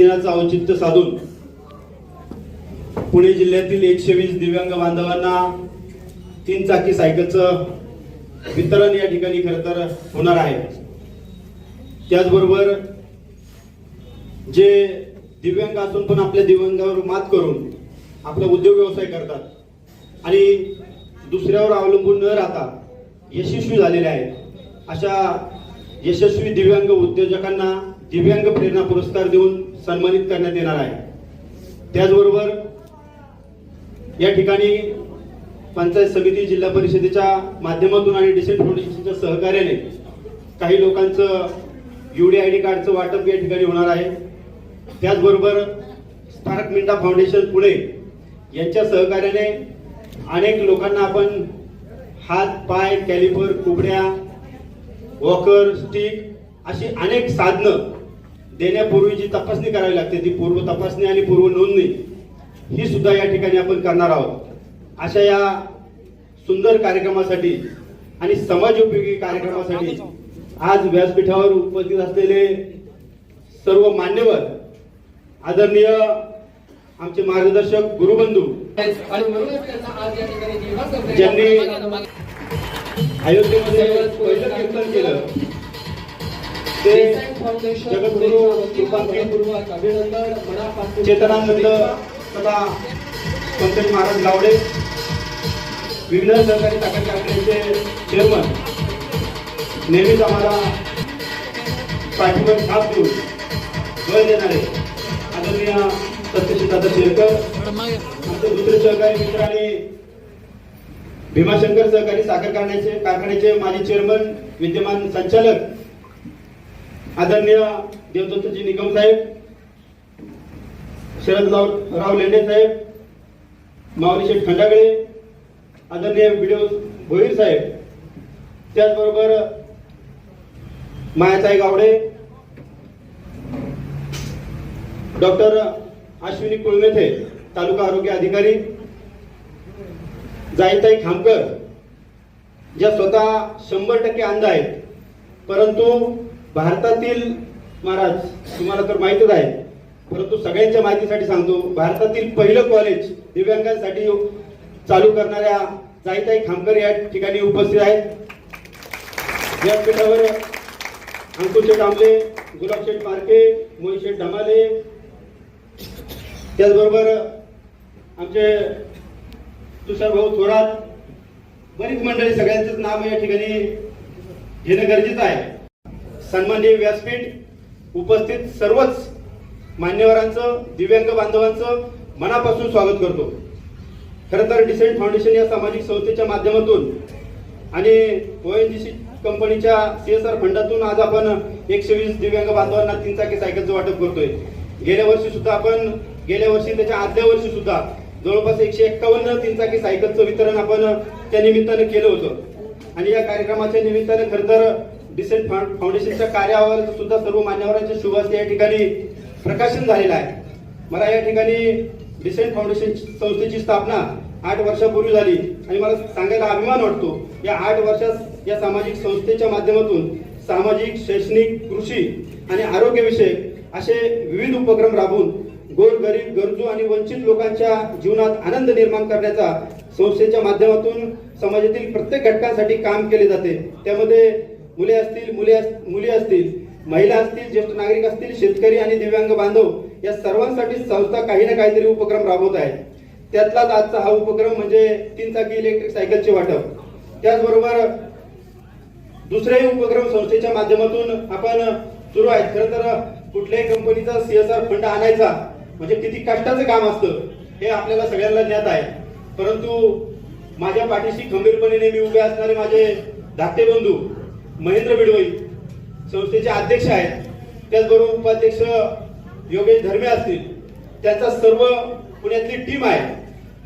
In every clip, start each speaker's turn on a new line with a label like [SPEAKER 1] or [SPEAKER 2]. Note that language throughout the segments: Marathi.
[SPEAKER 1] दिनाचं औचित्य साधून पुणे जिल्ह्यातील एकशे वीस दिव्यांग बांधवांना तीन चाकी सायकलचं वितरण या ठिकाणी खरं तर होणार आहे. त्याचबरोबर जे दिव्यांग असून पण आपल्या दिव्यांगावर मात करून आपला उद्योग व्यवसाय करतात आणि दुसऱ्यावर अवलंबून न राहता यशस्वी झालेले आहेत अशा यशस्वी दिव्यांग उद्योजकांना दिव्यांग प्रेरणा पुरस्कार देऊन सन्मानित करण्यात येणार आहे. त्याचबरोबर या ठिकाणी पंचायत समिती जिल्हा परिषदेच्या माध्यमातून आणि डिसेंट फाउंडेशनच्या सहकार्याने काही लोकांचं युडी आय डी कार्डचं वाटप या ठिकाणी होणार आहे. त्याचबरोबर स्पार्क मिंटा फाउंडेशन पुणे यांच्या सहकार्याने अनेक लोकांना आपण हात पाय कॅलिपर कुबड्या वॉकर स्टिक अशी अनेक साधनं देण्यापूर्वी जी तपासणी करावी लागते ती पूर्व तपासणी आणि पूर्व नोंदणी ही सुद्धा या ठिकाणी आपण करणार आहोत. अशा या सुंदर कार्यक्रमासाठी आणि समाजोपयोगी कार्यक्रमासाठी आज व्यासपीठावर उपस्थित असलेले सर्व मान्यवर आदरणीय आमचे मार्गदर्शक गुरुबंधू ज्यांनी अयोध्येमध्ये पहिलं कीर्तन केलं. चेतनानंद तथा पंकज महाराज गावडे विघ्न सहकारी साखर कारखान्याचे चेअरमन नेहमीच आम्हाला पाठीवर थाप देऊन बळ देणारे आदरणीय सत्यशीदादा शेरकर आमचे दुसरे सहकारी मित्र आणि भीमाशंकर सहकारी साखर कारखान्याचे कारखान्याचे माजी चेअरमन विद्यमान संचालक आदरणीय देवदत्तजी निगम साहेब शरदराव राव लेंडे साहेब माऊली शेठ खंडागळे आदरणीय व्हिडिओ भोईर साहेब त्याचबरोबर मायाताई गावडे डॉक्टर अश्विनी कुळमेथे तालुका आरोग्य अधिकारी जाईताई खामकर ज्या स्वतः शंभर टक्के अंध आहेत परंतु भारतातील महाराज तुम्हाला तर माहीतच आहे परंतु सगळ्यांच्या माहितीसाठी सांगतो भारतातील पहिलं कॉलेज दिव्यांगांसाठी चालू करणाऱ्या जाईताई खामकर या ठिकाणी उपस्थित आहेत. व्यासपीठावर अंकुशेठ आंबले गुलाबशेठ मार्के मोहिशेठ ढमाले त्याचबरोबर आमचे तुषार भाऊ थोरात बरीच मंडळी सगळ्यांचंच नाव या ठिकाणी घेणं गरजेचं आहे. सन्माननीय व्यासपीठ उपस्थित सर्वच मान्यवरांचं दिव्यांग बांधवांचं मनापासून स्वागत करतो. खरं तर डिसेंट फाउंडेशन या सामाजिक संस्थेच्या माध्यमातून आणि ओ एनजीशी कंपनीच्या ती एस आर फंडातून आज आपण एकशे वीस दिव्यांग बांधवांना तीन चाकी सायकलचं वाटप करतोय. गेल्या वर्षी सुद्धा आपण गेल्या वर्षी त्याच्या आदल्या वर्षी सुद्धा जवळपास एकशे एक्कावन्न तीन चाकी सायकलचं वितरण आपण त्या निमित्तानं केलं होतं. आणि या कार्यक्रमाच्या निमित्ताने खरं तर डिसेंट फाउं- फाउंडेशनच्या कार्यावर सुद्धा सर्व मान्यवरांच्या शुभास या ठिकाणी प्रकाशन झालेलं आहे. मला या ठिकाणी डिसेंट फाउंडेशन संस्थेची स्थापना आठ वर्षापूर्वी झाली आणि मला सांगायला अभिमान वाटतो या आठ वर्षात या सामाजिक संस्थेच्या माध्यमातून सामाजिक शैक्षणिक कृषी आणि आरोग्यविषयक असे विविध उपक्रम राबवून गोरगरीब गरजू आणि वंचित लोकांच्या जीवनात आनंद निर्माण करण्याचा संस्थेच्या माध्यमातून समाजातील प्रत्येक घटकांसाठी काम केले जाते. त्यामध्ये मुले असतील मुले अस- मुली असतील महिला असतील ज्येष्ठ नागरिक असतील शेतकरी आणि दिव्यांग बांधव या सर्वांसाठी संस्था काही ना काहीतरी उपक्रम राबवत आहे. त्यातलाच आजचा हा उपक्रम म्हणजे तीन चाकी इलेक्ट्रिक सायकलचे वाटप. त्याचबरोबर दुसरेही उपक्रम संस्थेच्या माध्यमातून आपण सुरू आहेत. खरं तर कुठल्याही कंपनीचा सीएसआर फंड आणायचा म्हणजे किती कष्टाचं काम असतं हे आपल्याला सगळ्यांना ज्ञात आहे. परंतु माझ्या पाठीशी खंबीरपणे नेहमी उभे असणारे माझे धाकटे बंधू महेंद्र बिडवई संस्थेचे अध्यक्ष आहेत. त्याचबरोबर उपाध्यक्ष योगेश धर्मे असतील. त्यांचा सर्व पुण्यातली टीम आहे.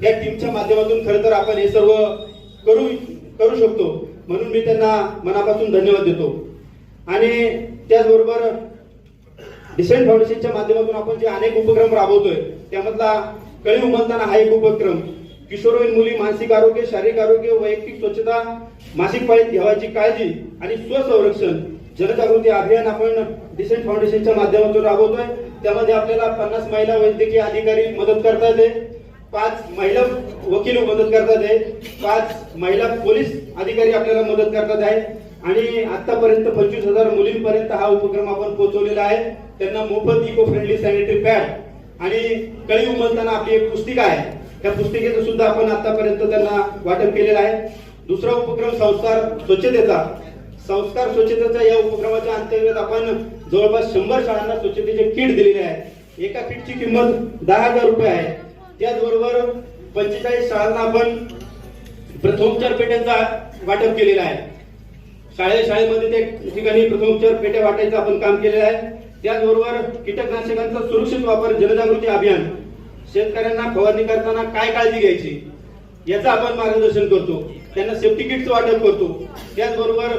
[SPEAKER 1] या टीमच्या माध्यमातून खरं तर आपण हे सर्व करू करू शकतो. म्हणून मी त्यांना मनापासून धन्यवाद देतो. आणि त्याचबरोबर डिसेंट फाउंडेशनच्या माध्यमातून आपण जे अनेक उपक्रम राबवतोय त्यामधला कळी उमलताना हा एक उपक्रम. किशोरवयीन मुली मानसिक आरोग्य शारीरिक आरोग्य वैयक्तिक स्वच्छता मासिक पाळीत घ्यावायची काळजी आणि स्वसंरक्षण. जनजागृती अभियान आपण डिसेंट फाउंडेशनच्या माध्यमातून राबवतोय. त्यामध्ये आपल्याला पन्नास महिला वैद्यकीय अधिकारी मदत करतात आहे पाच महिला वकील मदत करतात आहे पाच महिला पोलीस अधिकारी आपल्याला मदत करतात आहे आणि आतापर्यंत पंचवीस हजार मुलींपर्यंत हा उपक्रम आपण पोहोचवलेला आहे. त्यांना मोफत इको फ्रेंडली सॅनिटरी पॅड आणि कळी उमलताना आपली एक पुस्तिका आहे. त्या पुस्तिकेचं सुद्धा आपण आतापर्यंत त्यांना वाटप केलेलं आहे. दुसरा उपक्रम संस्कार स्वच्छतेचा. संस्कार स्वच्छतेचा या उपक्रमाच्या अंतर्गत आपण जवळपास शंभर शाळांना स्वच्छतेचे किट दिलेले आहे. एका किटची किंमत दहा हजार रुपये आहे. त्याचबरोबर पंचेचाळीस शाळांना आपण प्रथमोपचार पेट्यांचा वाटप केलेला आहे. शाळे शाळेमध्ये त्या ठिकाणी प्रथमोपचार पेट्या वाटायचं आपण काम केलेलं आहे. त्याचबरोबर कीटकनाशकांचा सुरक्षित वापर जनजागृती अभियान शेतकऱ्यांना फवारणी करताना काय काळजी घ्यायची? याचं आपण मार्गदर्शन करतो. त्यांना सेफ्टी किटचं वाटप करतो. त्याचबरोबर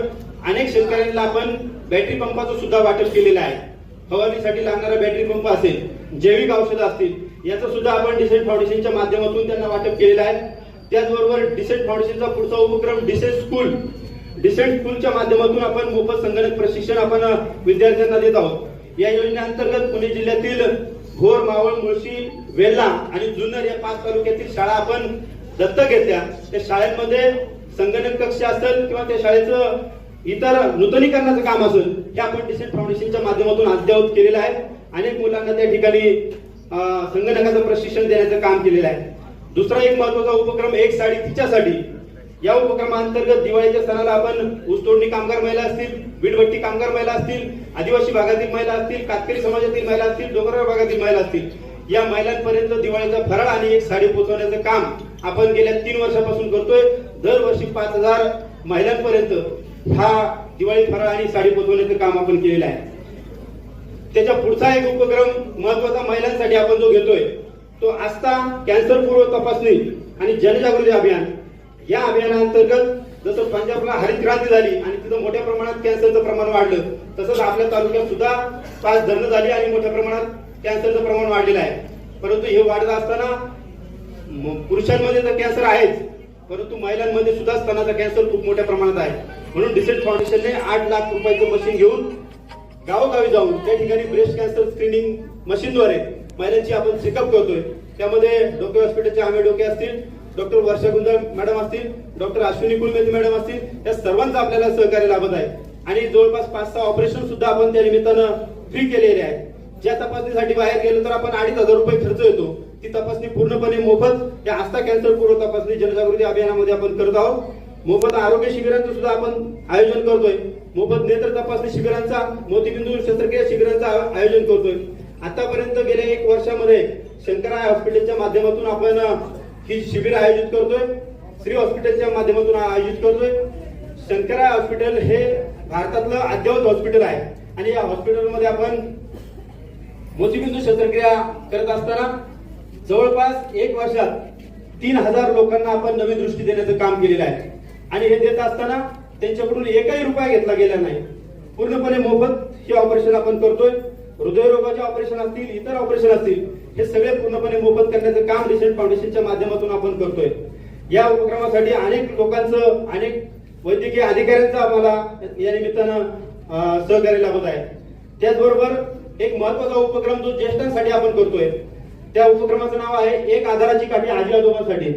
[SPEAKER 1] अनेक शेतकऱ्यांना आपण बॅटरी पंपाचं सुद्धा वाटप केलेलं आहे. फवारणीसाठी लागणारा बॅटरी पंप असेल जैविक औषधं असतील याचं सुद्धा आपण डिसेंट फाउंडेशनच्या माध्यमातून त्यांना वाटप केलेलं आहे. त्याचबरोबर डिसेंट फाउंडेशनचा पुढचा उपक्रम डिसेंट स्कूल डिसेंट स्कूलच्या माध्यमातून आपण मोफत संगणक प्रशिक्षण आपण विद्यार्थ्यांना देत आहोत. या योजनेअंतर्गत पुणे जिल्ह्यातील घोर मावळ मुळशी वेल्ला आणि जुन्नर या पाच तालुक्यातील शाळा आपण दत्तक घेतल्या. त्या शाळेमध्ये संगणक कक्ष असेल किंवा त्या शाळेचं इतर नूतनीकरणाचं काम असेल हे आपण डिसेंट फाउंडेशनच्या माध्यमातून अद्ययावत केलेलं आहे. अनेक मुलांना त्या ठिकाणी संगणकाचं प्रशिक्षण देण्याचं काम केलेलं आहे. दुसरा एक महत्त्वाचा उपक्रम एक साडी तिच्यासाठी. या उपक्रमांतर्गत दिवाळीच्या सणाला आपण ऊसतोडणी कामगार महिला असतील वीटभट्टी कामगार महिला असतील आदिवासी भागातील महिला असतील कातकरी समाजातील महिला असतील डोंगराळ भागातील महिला असतील या महिलांपर्यंत दिवाळीचा फराळ आणि एक साडी पोहोचवण्याचं काम आपण गेल्या तीन वर्षापासून करतोय. दरवर्षी पाच हजार महिलांपर्यंत हा दिवाळी फराळ आणि साडी पोहोचवण्याचं काम आपण केलेलं आहे. त्याच्या पुढचा एक उपक्रम महत्त्वाचा महिलांसाठी आपण जो घेतोय तो आस्था कॅन्सर पूर्व तपासणी आणि जनजागृती अभियान. या अभियानाअंतर्गत जसं पंजाबला हरित क्रांती झाली आणि तिथं मोठ्या प्रमाणात कॅन्सरचं प्रमाण वाढलं तसंच आपल्या तालुक्यात सुद्धा पाच धरणं झाली आणि मोठ्या प्रमाणात कॅन्सरचं प्रमाण वाढलेलं आहे. परंतु हे वाढत असताना पुरुषांमध्ये तर कॅन्सर आहेच परंतु महिलांमध्ये सुद्धा स्तनाचा कॅन्सर खूप मोठ्या प्रमाणात आहे. म्हणून डिसेंट फाउंडेशनने आठ लाख रुपयाचं मशीन घेऊन गावोगावी जाऊन त्या ठिकाणी ब्रेस्ट कॅन्सर स्क्रीनिंग मशीनद्वारे महिलांची आपण चेकअप करतोय. त्यामध्ये डोके हॉस्पिटलचे आम्ही डोके असतील डॉक्टर वर्षा गुंजाळ मॅडम असतील डॉक्टर अश्विनी कुलमेती मॅडम असतील या सर्वांचं आपल्याला सहकार्य लाभत आहे. आणि जवळपास पाच सहा ऑपरेशन सुद्धा आपण त्या निमित्तानं फ्री केलेले आहे ज्या तपासणीसाठी बाहेर गेलो तर आपण अडीच हजार रुपये खर्च येतो. ती तपासणी पूर्णपणे मोफत या आस्था कॅन्सर पूर्व तपासणी जनजागृती अभियानामध्ये आपण करत आहोत. मोफत आरोग्य शिबिरांचं सुद्धा आपण आयोजन करतोय. मोफत नेत्र तपासणी शिबिरांचा मोतीबिंदू शस्त्रक्रिया शिबिरांचा आयोजन करतोय. आतापर्यंत गेल्या एक वर्षामध्ये शंकराय हॉस्पिटलच्या माध्यमातून आपण ही शिबिर आयोजित करतोय. श्री हॉस्पिटलच्या माध्यमातून आयोजित करतोय. शंकराय हॉस्पिटल हे भारतातलं अद्ययावत हॉस्पिटल आहे. आणि या हॉस्पिटलमध्ये आपण मोतीबिंदू शस्त्रक्रिया करत असताना जवळपास एक वर्षात तीन हजार लोकांना आपण नवीन दृष्टी देण्याचं काम केलेलं आहे. आणि हे देत असताना त्यांच्याकडून एकही रुपया घेतला गेला नाही. पूर्णपणे मोफत हे ऑपरेशन आपण करतोय. हृदयरोगाचे ऑपरेशन असतील इतर ऑपरेशन असतील हे सगळे पूर्णपणे मोफत करण्याचं काम रिसेंट फाउंडेशनच्या माध्यमातून आपण करतोय. या उपक्रमासाठी अनेक लोकांचं अनेक वैद्यकीय अधिकाऱ्यांचं आम्हाला या निमित्तानं सहकार्य लाभत आहे. त्याचबरोबर एक महत्त्वाचा उपक्रम जो ज्येष्ठांसाठी आपण करतोय त्या उपक्रमाचं नाव आहे एक आधाराची काठी आजी आजोबांसाठी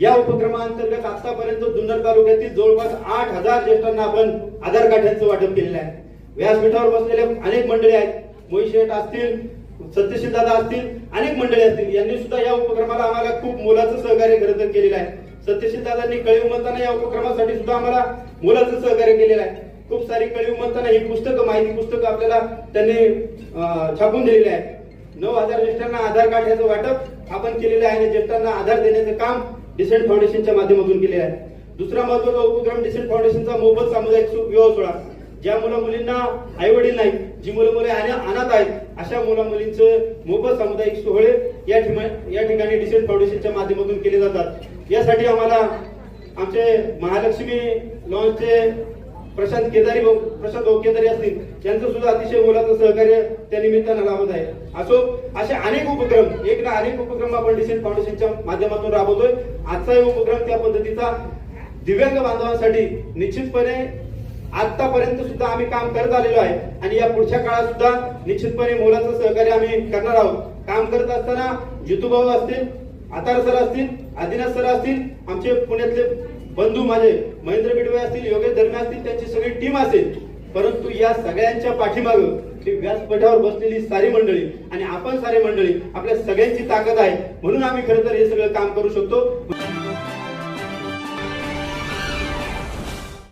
[SPEAKER 1] या उपक्रमाअंतर्गत आतापर्यंत जुन्नर तालुक्यातील जवळपास आठ हजार ज्येष्ठांना आपण आधार काठ्यांचं वाटप केलेलं आहे. व्यासपीठावर बसलेले अनेक मंडळी आहेत. मोहिशेठ असतील सत्यशील दादा असतील अनेक मंडळी असतील यांनी सुद्धा या उपक्रमाला आम्हाला खूप मोलाचं सहकार्य खरं तर केलेलं आहे. सत्यशील दादांनी कळीव म्हणताना या उपक्रमासाठी सुद्धा आम्हाला मोलाचं सहकार्य केलेलं आहे. खूप सारी कळीव म्हणताना ही पुस्तकं माहिती पुस्तकं आपल्याला त्यांनी छापून दिलेली आहे. नऊ हजार ज्येष्ठांना आधार कार्ड याचं वाटप आपण केलेलं आहे आणि ज्येष्ठांना आधार देण्याचं काम डिसेंट फाउंडेशनच्या माध्यमातून केले आहे. दुसरा महत्त्वाचा उपक्रम डिसेंट फाउंडेशनचा मोफत सामुदायिक सुख विवाह सोहळा. ज्या मुला मुलींना आई वडील नाही जी मुलं मुले अनाथ आहेत अशा मुला मुलींचं मोफत सामुदायिक सोहळे या ठिकाणी या ठिकाणी डिसेंट फाउंडेशनच्या माध्यमातून केले जातात. यासाठी आम्हाला आमचे महालक्ष्मी लॉन्चचे प्रशांत केदारी भाऊ प्रशांत भाऊ केदारी असतील यांचं सुद्धा अतिशय मोलाचं सहकार्य त्या निमित्तानं लाभत आहे. असो असे अनेक उपक्रम एक ना अनेक उपक्रम आपण डिसेंट फाउंडेशनच्या माध्यमातून राबवतोय. आजचा उपक्रम त्या पद्धतीचा दिव्यांग बांधवांसाठी निश्चितपणे आतापर्यंत सुद्धा आम्ही काम करत आलेलो आहे. आणि या पुढच्या काळात सुद्धा निश्चितपणे मोलाचं सहकार्य आम्ही करणार आहोत. काम करत असताना जितूभाऊ असतील आतार सर असतील आदिनाथ सर असतील आमचे पुण्यातले बंधू माझे महेंद्र बिडवे असतील योगेश धर्मे असतील त्यांची सगळी टीम असेल. परंतु या सगळ्यांच्या पाठीमाग ही व्यासपीठावर बसलेली सारी मंडळी आणि आपण सारी मंडळी आपल्या सगळ्यांची ताकद आहे. म्हणून आम्ही खरं तर हे सगळं काम करू शकतो.